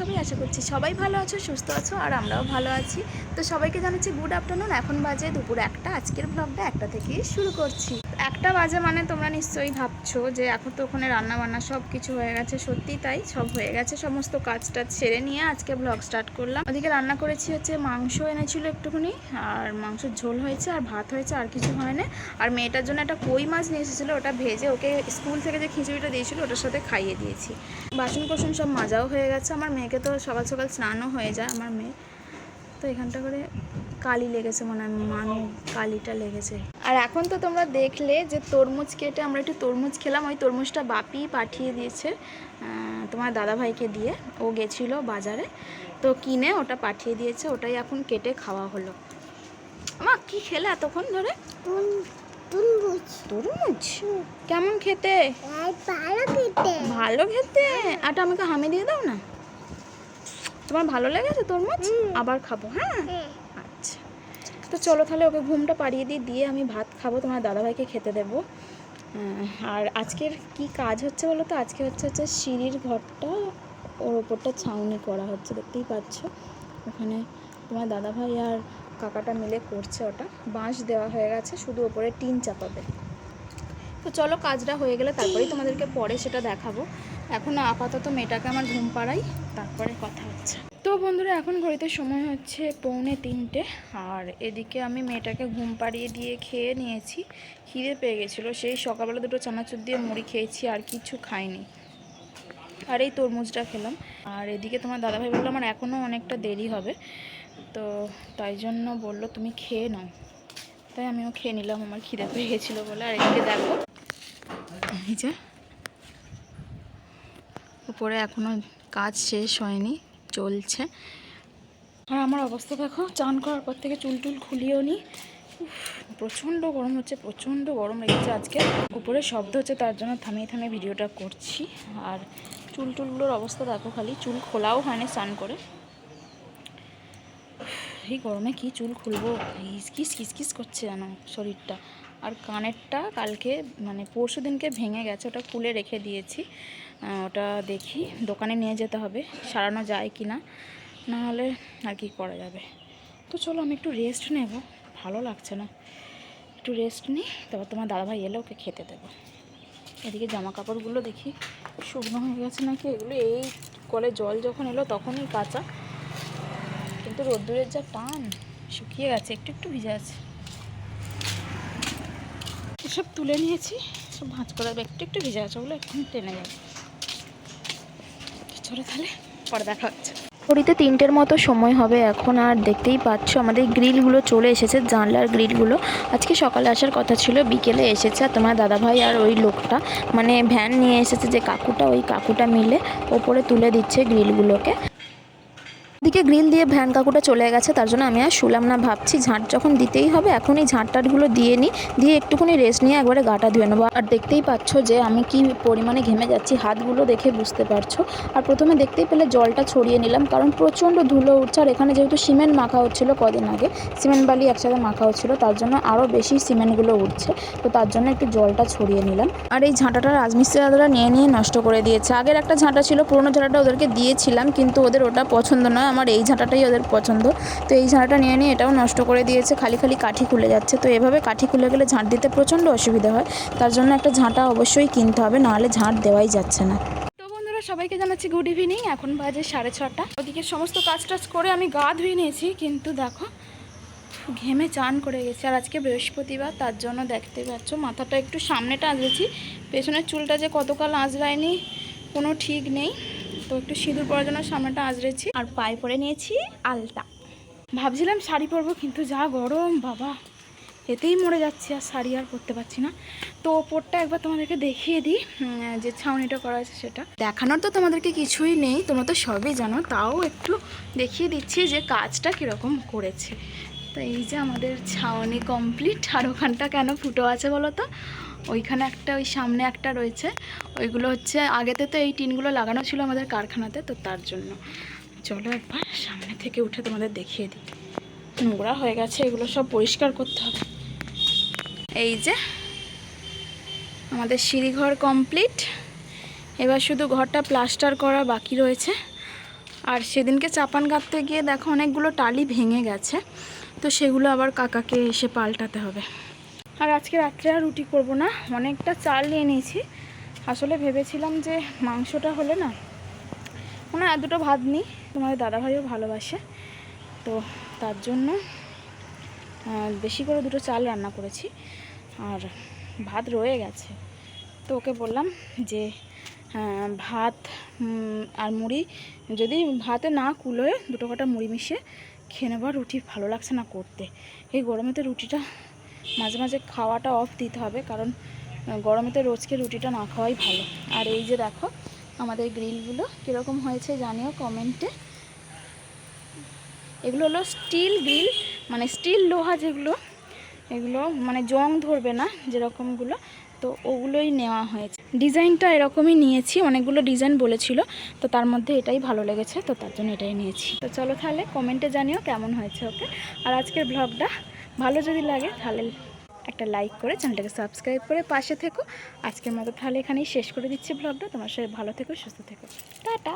সবাই আশা করছি সবাই ভালো আছো, সুস্থ আছো আর আমরাও ভালো আছি। তো সবাইকে জানাচ্ছি গুড আফটারনুন এখন বাজে দুপুর একটা, আজকের ব্লগটা একটা থেকেই শুরু করছি। একটা বাজে মানে তোমরা নিশ্চয়ই ভাবছ যে এখন তো ওখানে রান্না বান্না সব কিছু হয়ে গেছে, সত্যি তাই? সব হয়ে গেছে, সমস্ত কাজটা ছেড়ে নিয়ে আজকে ব্লগ স্টার্ট করলাম। ওদিকে রান্না করেছি হচ্ছে মাংস এনেছিল একটুখানি, আর মাংসের ঝোল হয়েছে, আর ভাত হয়েছে, আর কিছু হয় না আর মেয়েটার জন্য একটা কই মাছ নিয়ে এসেছিল, ওটা ভেজে ওকে স্কুল থেকে যে খিচুড়িটা দিয়েছিল, ওটার সাথে খাইয়ে দিয়েছি। বাসন কোসন সব মাজাও হয়ে গেছে, আমার মেয়েকে তো সকাল সকাল স্নানও হয়ে যায় আমার মেয়ে তো এখানটা করে কালি লেগেছে মনে হয় মানু কালিটা লেগেছে। আর এখন তো তোমরা দেখলে যে তরমুজ কেটে আমরা একটু তরমুজ খেলাম ওই তরমুজটা বাপি পাঠিয়ে দিয়েছে তোমার দাদাভাইকে দিয়ে। ও গেছিল বাজারে তো কিনে ওটা পাঠিয়ে দিয়েছে ওটাই এখন কেটে খাওয়া হলো। মা কি খেলে এতক্ষণ ধরে? তুনবুজ তরমুজ। কেমন খেতে? ভালো খেতে। ভালো খেতে? আটা আমাকে হামে দিয়ে দাও না। তোমার ভালো লেগেছে তোর তরমুজ আবার খাব হ্যাঁ? হ্যাঁ আচ্ছা। তো চলো তাহলে ওকে ঘুমটা পাড়িয়ে দিয়ে দিয়ে আমি ভাত খাব তোমার দাদাভাইকে খেতে দেবো। আর আজকের কি কাজ হচ্ছে বলো তো? আজকে হচ্ছে হচ্ছে সিঁড়ির ঘরটা ওর ওপরটা ছাউনি করা হচ্ছে দেখতেই পাচ্ছ। ওখানে তোমার দাদাভাই আর কাকাটা মিলে করছে ওটা। বাঁশ দেওয়া হয়ে গেছে শুধু ওপরে টিন চাপাবে। তো চলো কাজটা হয়ে গেলে তারপরেই তোমাদেরকে পরে সেটা দেখাবো। এখন আপাতত মেয়েটাকে আমার ঘুম পাড়াই, তারপরে কথা হচ্ছে। তো বন্ধুরা, এখন ঘড়িতে সময় হচ্ছে পৌনে তিনটে, আর এদিকে আমি মেয়েটাকে ঘুম পাড়িয়ে দিয়ে খেয়ে নিয়েছি। খিদে পেয়ে গেছিল, সেই সকালবেলা দুটো চানাচুর দিয়ে মুড়ি খেয়েছি, আর কিছু খাইনি। আর এই তরমুজটা খেলাম। আর এদিকে তোমার দাদাভাই বলল, আমার এখনও অনেকটা দেরি হবে। তো তাই জন্য বলল, তুমি খেয়ে নাও। তাই আমিও খেয়ে নিলাম, আমার খিদে পেয়ে গেছিল বলে। আর এদিকে দেখো যে উপরে এখনও কাজ শেষ হয়নি, চলছে। আর আমার অবস্থা দেখো, চান করার পর থেকে চুল টুল খুলিও নি। প্রচণ্ড গরম হচ্ছে, প্রচণ্ড গরম লেগেছে আজকে। উপরে শব্দ হচ্ছে, তার জন্য থামিয়ে থামিয়ে ভিডিওটা করছি। আর চুল টুলগুলোর অবস্থা দেখো খালি, চুল খোলাও হয়নি স্নান করে। এই গরমে কি চুল খুলবো? কিস কিস কিস করছে জানো শরীরটা। আর কানেরটা কালকে মানে পরশু দিনকে ভেঙে গেছে, ওটা খুলে রেখে দিয়েছি। ওটা দেখি, দোকানে নিয়ে যেতে হবে, সারানো যায় কি না? নাহলে আর কি করা যাবে? তো চলো আমি একটু রেস্ট নেব, ভালো লাগছে না। একটু রেস্ট নিই, তারপর তোমার দাদাভাই এলে ওকে খেতে দেবো। এদিকে জামা কাপড়গুলো দেখি, শুকনো হয়ে গেছে নাকি? এগুলো এই কলে জল যখন এলো তখনই কাঁচা। কিন্তু রোদ্দুরের যা টান, শুকিয়ে গেছে, একটু একটু ভিজে আছে। এসব তুলে নিয়েছি। সব ভাঁজ করে একটু একটু ভিজে আছে ওগুলো এখন টেনে যাবে চলো তাহলে পরে দেখা হচ্ছে। ঘড়িতে তিনটের মতো সময় হবে এখন, আর দেখতেই পাচ্ছ আমাদের গ্রিলগুলো চলে এসেছে, জানলার গ্রিলগুলো। আজকে সকালে আসার কথা ছিল, বিকেলে এসেছে। আর তোমার দাদাভাই আর ওই লোকটা মানে ভ্যান নিয়ে এসেছে যে কাকুটা, ওই কাকুটা মিলে ওপরে তুলে দিচ্ছে গ্রিলগুলোকে। দিকে গ্রিল দিয়ে ভ্যান কাকুটা চলে গেছে, তার জন্য আমি আর শুলাম না, ভাবছি ঝাঁট যখন দিতেই হবে এখন এই ঝাঁট টাটগুলো দিয়ে নিই, দিয়ে একটুখানি রেস্ট নিয়ে একবারে গাটা ধুয়ে নেব। আর দেখতেই পাচ্ছ যে আমি কি পরিমাণে ঘেমে যাচ্ছি, হাতগুলো দেখে বুঝতে পারছ। আর প্রথমে দেখতেই পেলে জলটা ছড়িয়ে নিলাম, কারণ প্রচণ্ড ধুলো উঠছে, আর এখানে যেহেতু সিমেন্ট মাখা হচ্ছিল কদিন আগে, সিমেন্ট বালি একসাথে মাখা হচ্ছিল, তার জন্য আরও বেশি সিমেন্টগুলো উঠছে, তো তার জন্য একটু জলটা ছড়িয়ে নিলাম। আর এই ঝাঁটাটা রাজমিস্ত্রি দাদারা নিয়ে নিয়ে নষ্ট করে দিয়েছে। আগের একটা ঝাঁটা ছিল, পুরোনো ঝাঁটাটা ওদেরকে দিয়েছিলাম, কিন্তু ওদের ওটা পছন্দ নয় আমার এই ঝাঁটাটাই ওদের পছন্দ। তো এই ঝাঁটাটা নিয়ে নিয়ে এটাও নষ্ট করে দিয়েছে, খালি খালি কাঠি খুলে যাচ্ছে। তো এভাবে কাঠি খুলে গেলে ঝাঁট দিতে প্রচণ্ড অসুবিধা হয়। তার জন্য একটা ঝাঁটা অবশ্যই কিনতে হবে, নাহলে ঝাঁট দেওয়াই যাচ্ছে না। সবাইকে জানাচ্ছি গুড ইভিনিং এখন বাজে সাড়ে ছটা। ওদিকে সমস্ত কাজ টাজ করে আমি গা ধুয়ে নিয়েছি, কিন্তু দেখো, ঘেমে চান করে গেছি। আর আজকে বৃহস্পতিবার, তার জন্য দেখতে পাচ্ছ, মাথাটা একটু সামনেটা আঁচড়েছি পেছনের চুলটা যে কতকাল আঁচড়ায়নি, কোনো ঠিক নেই। তো একটু সিঁদুর পরার জন্য সামনেটা আঁচড়েছি। আর পায়ে পরে নিয়েছি আলতা। ভাবছিলাম শাড়ি পরবো, কিন্তু যা গরম, বাবা। এতেই মরে যাচ্ছি, আর শাড়ি আর পরতে পারছি না। তো ওপরটা একবার তোমাদেরকে দেখিয়ে দিই যে ছাউনিটা করা আছে সেটা। দেখানোর তো তোমাদেরকে কিছুই নেই, তোমরা তো সবই জানো, তাও একটু দেখিয়ে দিচ্ছি যে কাজটা কীরকম করেছে। তো এই যে আমাদের ছাউনি কমপ্লিট আর ওখানটা কেন ফুটো আছে বলো তো? ওইখানে একটা, ওই সামনে একটা রয়েছে। ওইগুলো হচ্ছে, আগেতে তো এই টিনগুলো লাগানো ছিল আমাদের কারখানাতে, তো তার জন্য। চলো একবার সামনে থেকে উঠে তোমাদের দেখিয়ে দিই। নোংরা হয়ে গেছে, এগুলো সব পরিষ্কার করতে হবে। এই যে, আমাদের সিঁড়িঘর কমপ্লিট। এবার শুধু ঘরটা প্লাস্টার করা বাকি রয়েছে। আর সেদিনকে চাপান গাঁথতে গিয়ে দেখো অনেকগুলো টালি ভেঙে গেছে। তো সেগুলো আবার কাকাকে এসে পাল্টাতে হবে। আর আজকে রাত্রে আর রুটি করব না, অনেকটা চাল নিয়ে নিয়েছি। আসলে ভেবেছিলাম যে মাংসটা হলে না মানে আর দুটো ভাত নিই, তোমাদের দাদাভাইও ভালোবাসে। তো তার জন্য বেশি করে দুটো চাল রান্না করেছি, আর ভাত রয়ে গেছে। তো ওকে বললাম যে ভাত আর মুড়ি, যদি ভাতে না কুলোয় দুটো কটা মুড়ি মিশিয়ে খেয়ে নেবার রুটি ভালো লাগছে না করতে। এই গরমেতে রুটিটা মাঝে মাঝে খাওয়াটা অফ দিতে হবে, কারণ গরমে গরমেতে রোজকে রুটিটা না খাওয়াই ভালো। আর এই যে দেখো, আমাদের গ্রিলগুলো কীরকম হয়েছে জানিও কমেন্টে। এগুলো হলো স্টিল গ্রিল মানে স্টিল লোহা যেগুলো, এগুলো মানে জং ধরবে না যেরকমগুলো। তো ওগুলোই নেওয়া হয়েছে। ডিজাইনটা এরকমই নিয়েছি, অনেকগুলো ডিজাইন বলেছিল, তো তার মধ্যে এটাই ভালো লেগেছে, তো তার জন্য এটাই নিয়েছি। তো চলো তাহলে কমেন্টে জানিও কেমন হয়েছে ওকে। আর আজকের ব্লগটা ভালো যদি লাগে তাহলে একটা লাইক করে চ্যানেলটাকে সাবস্ক্রাইব করে পাশে থেকো। আজকের মতো তাহলে এখানেই শেষ করে দিচ্ছি ব্লগটা। তোমার সাথে ভালো থেকো, সুস্থ থেকো। টাটা!